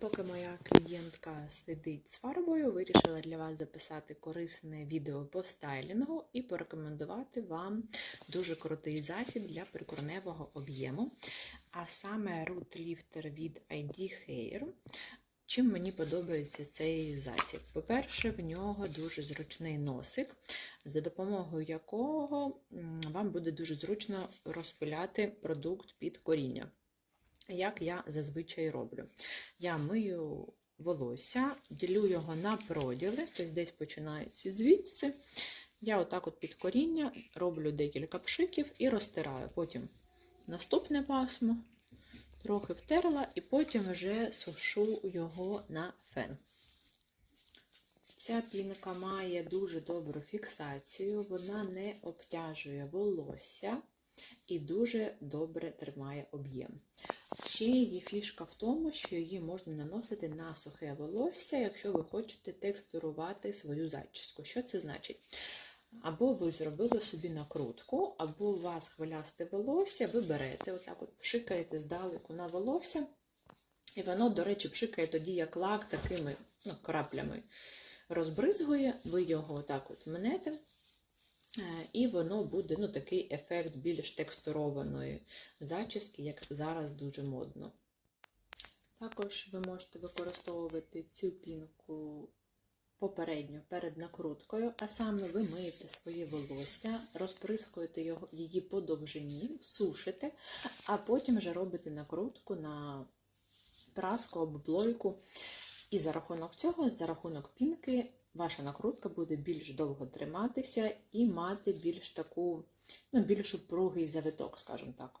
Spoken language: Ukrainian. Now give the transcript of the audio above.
Поки моя клієнтка сидить з фарбою, вирішила для вас записати корисне відео по стайлінгу і порекомендувати вам дуже крутий засіб для прикорневого об'єму, а саме Root Lifter від ID Hair. Чим мені подобається цей засіб? По-перше, в нього дуже зручний носик, за допомогою якого вам буде дуже зручно розпиляти продукт під коріння. Як я зазвичай роблю. Я мию волосся, ділю його на проділи, тобто десь починається звідси. Я отак от під коріння роблю декілька пшиків і розтираю. Потім наступне пасмо, трохи втерла, і потім вже сушу його на фен. Ця пінка має дуже добру фіксацію, вона не обтяжує волосся і дуже добре тримає об'єм. Ще її фішка в тому, що її можна наносити на сухе волосся, якщо ви хочете текстурувати свою зачіску. Що це значить? Або ви зробили собі накрутку, або у вас хвилясте волосся, ви берете, отак от пшикаєте здалеку на волосся, і воно, до речі, пшикає тоді, як лак, такими ну, краплями розбризгує, ви його отак от мнете, і воно буде ну, такий ефект більш текстурованої зачіски, як зараз дуже модно. Також ви можете використовувати цю пінку попередньо перед накруткою, а саме ви миєте своє волосся, розприскуєте його, її по довжині, сушите, а потім вже робите накрутку на праску або плойку. І за рахунок цього, за рахунок пінки, ваша накрутка буде більш довго триматися і мати більш таку, ну, більш упругий завиток, скажімо так.